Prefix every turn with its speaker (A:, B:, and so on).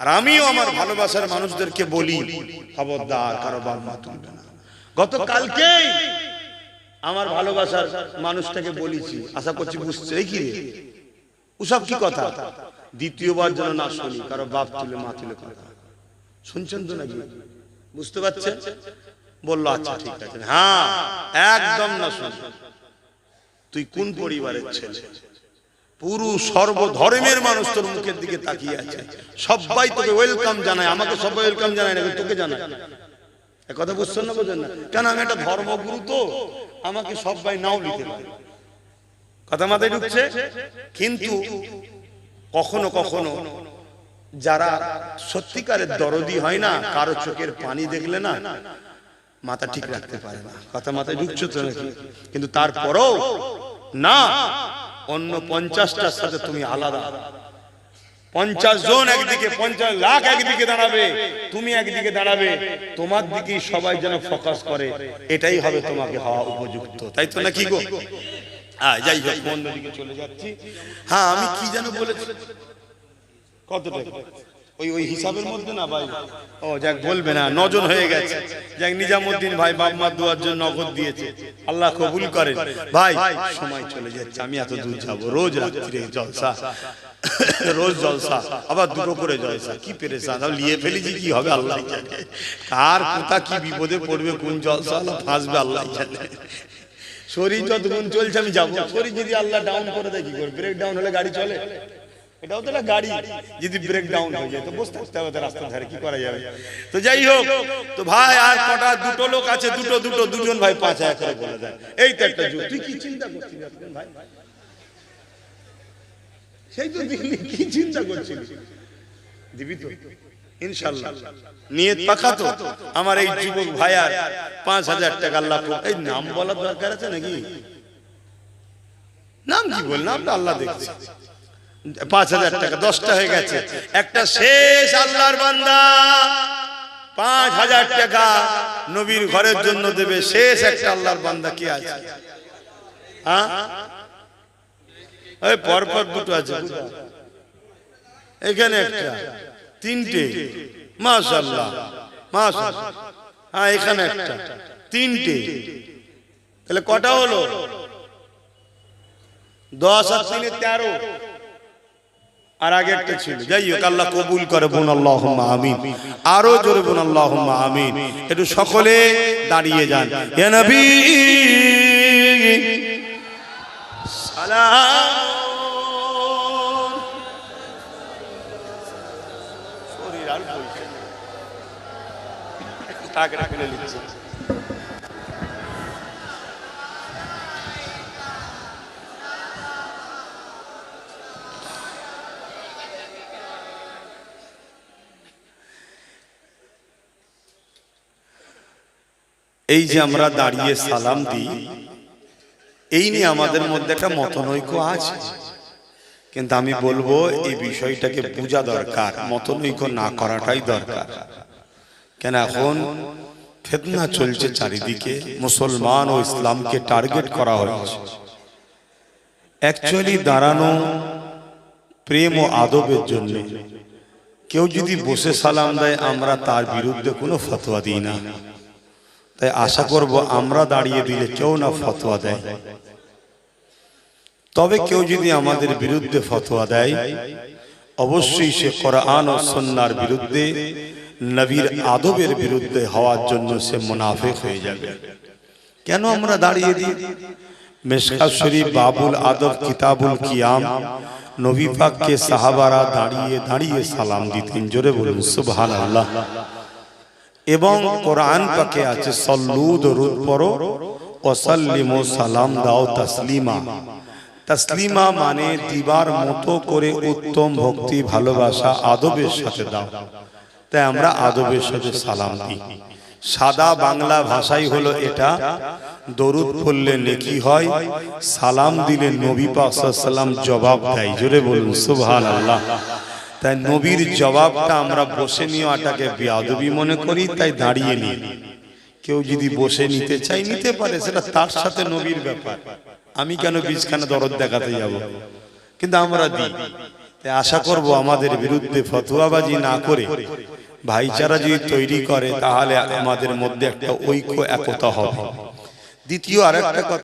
A: আর আমিও আমার ভালোবাসার মানুষদেরকে বলি খবরদার কারও বাপ মা তুলবে না। গতকালকেই আমার ভালোবাসার মানুষটাকে বলেছি আশা করছি বুঝছে। কি রে? ওসব কি কথা? দ্বিতীয়বার যেন না শুনি কারও বাপ তুলে মা তুলে কথা। শুনছেন তো নাকি? বুঝতে পারছেন? বলল আচ্ছা ঠিক আছে। হ্যাঁ একদম না শুন। তুই কোন পরিবারের ছেলে? পুরো সর্বধর্মের মানুষ তোর মুখের দিকে তাকিয়ে আছে। সবাই তোকে ওয়েলকাম জানায়, আমাকে সবাই ওয়েলকাম জানায় না, তোকে জানায়। কথা বুঝছেন না, বোঝেন না? কেন আমি একটা ধর্মগুরু তো? আমাকে সবাই নাও লিখে পারে কথা মাথায় ঢুকছে? কিন্তু কখনো কখনো যারা সত্যিকারের দরদি হয় না, কারও চোখের পানি দেখলে না, মাথা ঠিক রাখতে পারে না। কথা মাথায় ঢুকছো তো নাকি? কিন্তু তারপরও না অন্য পঞ্চাশটার সাথে তুমি আলাদা। পঞ্চাশ জন একদিকে, পঞ্চাশ লাখ একদিকে দাঁড়াবে, তুমি একদিকে দাঁড়াবে, তোমার দিকে সবাই যেন ফোকাস করে। এটাই হবে তোমাকে হওয়া উপযুক্ত, তাই তো নাকি গো? হ্যাঁ যাই হোক চলে যাচ্ছি। হ্যাঁ আমি কি যেন বলেছি? কত টাকা ওই ওই হিসাবের মধ্যে না ভাই? ও যাক বলবে না নজন হয়ে গেছে। যাক নিজামুদ্দিন ভাই বাপমার দুয়ার জন্য নগদ দিয়েছে। আল্লাহ কবুল করেন। ভাই সময় চলে যাচ্ছে আমি এত দূর যাব। রোজ রাত্রিরে জলসা। রোজ জলসা। আবার দুটো করে জলসা। কি পেরেছা তাও লিয়ে ফেলেছি কি হবে আল্লাহ জানে। কার কোথা কি বিপদে পড়বে কোন জলসা আল্লাহ ফাঁসবে আল্লাহ জানে। শরীর যতক্ষণ চলছে আমি যাব। শরীর যদি আল্লাহ ডাউন করে দেয় কি করে ব্রেক ডাউন হলে গাড়ি চলে। এটাও তো গাড়ি, যদি হয়ে যায়, তো হবে রাস্তার ধারে কি করা যাবে? তো যাই হোক, তো ভাই, আর কটা দুটো লোক আছে, দুটো দুটো, দুজন ভাই পাঁচ হাজার করে এই তো একটা যুগ। তুই কি চিন্তা করছিস ভাই? সেই তো কি চিন্তা করছিস? দিবি তো? ইনশাল্লাহ নিয়ত পাখা তো? আমার এই যুবক ভাইয়ার পাঁচ হাজার টাকা লাভ এই নাম বলার দরকার আছে নাকি? নাম কি বললাম আল্লাহ দেখছে। পাঁচ হাজার টাকা, দশটা হয়ে গেছে। একটা শেষ আল্লাহর বান্দা। পাঁচ হাজার টাকা নবীর ঘরের জন্য দেবে। শেষ একটা আল্লাহর বান্দা কি আছে? হ্যাঁ? ওই পরপর দুটো আছে এখানে একটা, তিনটে। মাশাল্লাহ মাশাল্লাহ হ্যাঁ এখানে একটা, তিনটে। তাহলে কটা হলো? দশ আর তিনে তেরো। আর আগে একটা ছিল যাই হোক আল্লাহ কবুল করে বোন আল্লাহ আমিন। আরও জোরে বোন আল্লাহ আমিন। একটু সকলে দাঁড়িয়ে যান। নবী! শরীর আর বলছে এই যে আমরা দাঁড়িয়ে সালাম দিই এই নিয়ে আমাদের মধ্যে একটা মতনৈক্য আছে। কিন্তু আমি বলব এই বিষয়টাকে বোঝা দরকার মতনৈক্য না করাটাই দরকার। কেন এখন ফেতনা চলছে চারিদিকে মুসলমান ও ইসলামকে টার্গেট করা হয়েছে অ্যাকচুয়ালি দাঁড়ানো প্রেম ও আদবের জন্য। কেউ যদি বসে সালাম দেয় আমরা তার বিরুদ্ধে কোনো ফতোয়া দিই না। তাই আশা করব আমরা দাঁড়িয়ে দিলে কেউ না ফতোয়া দেয়। তবে কেউ যদি আমাদের বিরুদ্ধে ফতোয়া দেয়, অবশ্যই সে কোরআন ও সন্ন্যার বিরুদ্ধে, নবীর আদবের বিরুদ্ধে হওয়ার জন্য সে মুনাফেক হয়ে যাবে। কেন আমরা দাঁড়িয়ে দিই? মেশকা শরীফ, বাবুল আদব, কিতাবুল কিয়াম, নবী পাককে সাহাবারা দাঁড়িয়ে দাঁড়িয়ে সালাম দিতেন। জোরে বলুন, সুবহানাল্লাহ। এবং কোরআন পাকে আছে সল্লু দরুদ পড়ো ওয়াসাল্লিমু সালাম দাও তাসলিমা। তাসলিমা মানে দিবার মতো করে উত্তম ভক্তি ভালোবাসা আদবের সাথে দাও। তাই আমরা আদবের সাথে সালাম দিই। সাদা বাংলা ভাষাই হলো এটা দরুদ পড়লে নেকি হয় সালাম দিলে নবী পাক সাল্লাম জবাব দেয়। জোরে বলুন সুবহানাল্লাহ। তাই নবীর জবাবটা আমরা বসে নেওয়াটাকে বেয়াদবি মনে করি তাই দাঁড়িয়ে নিই। কেউ যদি বসে নিতে চাই নিতে পারে সেটা তার সাথে নবীর ব্যাপার। আমি কেন বীজখানে দরদ দেখাতে যাব? কিন্তু আমরা দিই। তাই আশা করব আমাদের বিরুদ্ধে ফতুয়াবাজি না করে। ভাইচারা যদি তৈরি করে তাহলে আমাদের মধ্যে একটা ঐক্য একতা হবে। দ্বিতীয় আরেকটা কথা